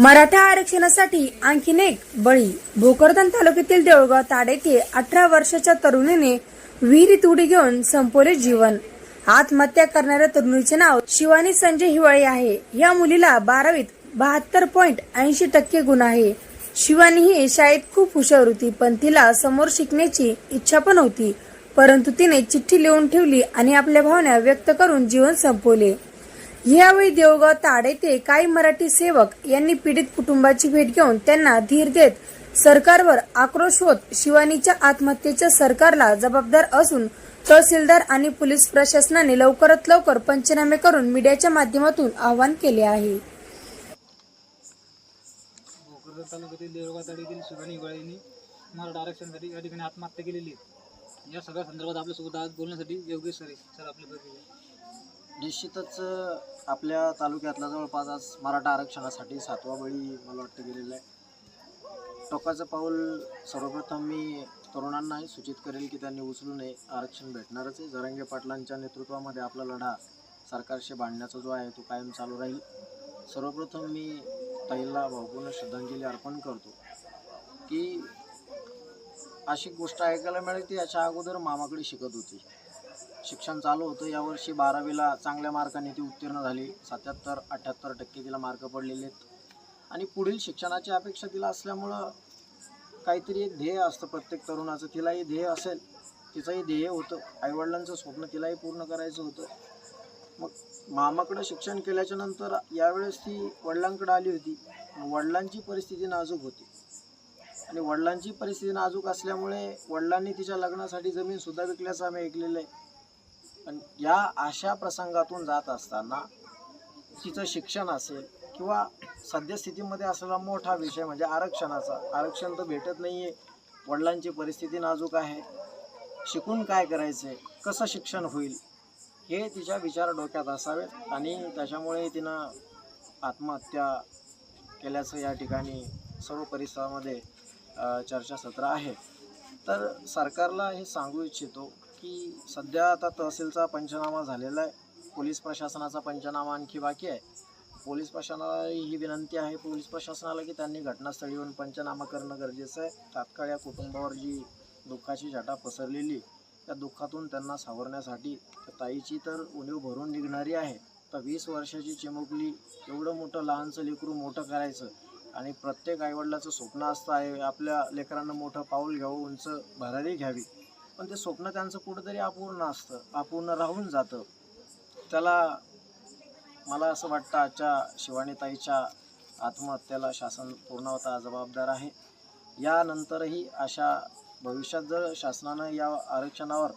मराठा आरक्षणासाठी आणखीन एक बळी. भोकरदन तालुक्यातील देऊळगाव ताड येथे अठरा वर्षाच्या तरुणीने विहिरीत उडी घेऊन संपवले जीवन. आत्महत्या करणाऱ्या तरुणीचे नाव शिवानी संजय हिवाळे आहे. या मुलीला बारावीत बहात्तर पॉइंट ऐंशी टक्के गुण आहे. शिवानी ही शाळेत खूप हुशार होती पण तिला समोर शिकण्याची इच्छा पण होती. परंतु तिने चिठ्ठी लिहून ठेवली आणि आपल्या भावना व्यक्त करून जीवन संपवले. यावेळी देवगाव ताड येथे काही मराठी सेवक यांनी पीडित कुटुंबाची भेट घेऊन त्यांना धीर देत सरकारवर आक्रोश होत शिवानीच्या आत्महत्येच्या सरकारला जबाबदार असून तहसीलदार आणि पोलीस प्रशासनाने लवकरात लवकर पंचनामे करून मीडियाच्या माध्यमातून आवाहन केले आहे भोकरदन तालुक्यातील देवळगाव ताडीतील शिवानी हिवाळींनी मराठा आरक्षणासाठी या ठिकाणी आत्महत्या केलेली आहे या सगळ्या संदर्भात आपल्यासोबत आज बोलण्यासाठी योगेश सर आहे. सर आपले बघितले निश्चितच आपल्या तालुक्यातला जवळपास आज मराठा आरक्षणासाठी सातवा बळी मला वाटतं गेलेला आहे. टोकाचं पाऊल सर्वप्रथम मी तरुणांनाही सूचित करेल की त्यांनी उचलू नये. आरक्षण भेटणारच आहे. जरांगे पाटलांच्या नेतृत्वामध्ये आपला लढा सरकारशी बांधण्याचा जो आहे तो कायम चालू राहील. सर्वप्रथम मी ताईला भावपूर्ण श्रद्धांजली अर्पण करतो की अशी गोष्ट ऐकायला मिळाली ती याच्या अगोदर मामाकडे शिकत होती. शिक्षण चालू होतं. यावर्षी बारावीला चांगल्या मार्काने ती उत्तीर्ण झाली. सत्याहत्तर अठ्ठ्याहत्तर टक्के तिला मार्क पडलेले आहेत. आणि पुढील शिक्षणाची अपेक्षा तिला असल्यामुळं काहीतरी एक ध्येय असतं प्रत्येक तरुणाचं. तिलाही ध्येय असेल. तिचंही ध्येय होतं. आईवडिलांचं स्वप्न तिलाही पूर्ण करायचं होतं. मग मामाकडं शिक्षण केल्याच्यानंतर यावेळेस ती वडिलांकडे आली होती. वडिलांची परिस्थिती नाजूक होती. आणि वडिलांची परिस्थिती नाजूक असल्यामुळे वडिलांनी तिच्या लग्नासाठी जमीनसुद्धा विकल्याचं आम्ही ऐकलेलं आहे. पण या अशा प्रसंगातून जात असताना तिचं शिक्षण असेल किंवा सद्यस्थितीमध्ये असलेला मोठा विषय म्हणजे आरक्षणाचा आरक्षण तर भेटत नाही आहे वडिलांची परिस्थिती नाजूक आहे. शिकून काय करायचं आहे कसं शिक्षण होईल? हे तिच्या विचार डोक्यात असावेत आणि त्याच्यामुळे तिनं आत्महत्या केल्याचं या ठिकाणी सर्व परिसरामध्ये चर्चासत्र आहे. तर सरकारला हे सांगू इच्छितो की सध्या आता तहसीलचा पंचनामा झालेला आहे. पोलीस प्रशासनाचा पंचनामा आणखी बाकी आहे. पोलीस प्रशासनाला ही विनंती आहे पोलीस प्रशासनाला की त्यांनी घटनास्थळी येऊन पंचनामा करणं गरजेचं आहे. तात्काळ या कुटुंबावर जी दुःखाची छटा पसरलेली त्या दुःखातून त्यांना सावरण्यासाठी ताईची तर उणीव भरून निघणारी आहे. तर वीस वर्षाची चिमुकली एवढं मोठं लहानचं लेकरू मोठं करायचं आणि प्रत्येक आईवडिलाचं स्वप्न असतं आहे आपल्या लेकरांना मोठं पाऊल घ्यावं उंच भरारी घ्यावी. पण ते स्वप्न त्यांचं कुठंतरी अपूर्ण असतं अपूर्ण राहून जातं. त्याला मला असं वाटतं आजच्या शिवानीताईच्या आत्महत्याला शासन पूर्णतः जबाबदार आहे. यानंतरही अशा भविष्यात जर शासनानं या आरक्षणावर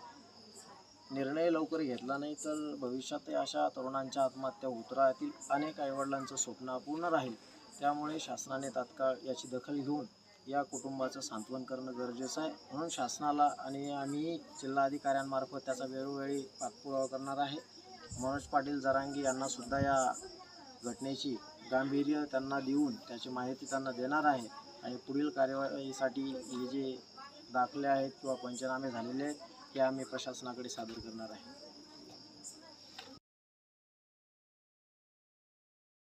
निर्णय लवकर घेतला नाही तर भविष्यातही अशा तरुणांच्या आत्महत्या होत राहतील. अनेक आईवडिलांचं स्वप्न अपूर्ण राहील. त्यामुळे शासनाने तात्काळ याची दखल घेऊन या कुटुंबाचं सांत्वन करणं गरजेचं आहे. म्हणून शासनाला आणि आम्ही जिल्हाधिकाऱ्यांमार्फत त्याचा वेळोवेळी पाठपुरावा करणार आहे. मनोज पाटील जरांगी यांनासुद्धा या घटनेची गांभीर्य त्यांना देऊन त्याची माहिती त्यांना देणार आहे. आणि पुढील कार्यवाहीसाठी हे जे दाखले आहेत किंवा पंचनामे झालेले आहेत हे आम्ही प्रशासनाकडे सादर करणार आहे.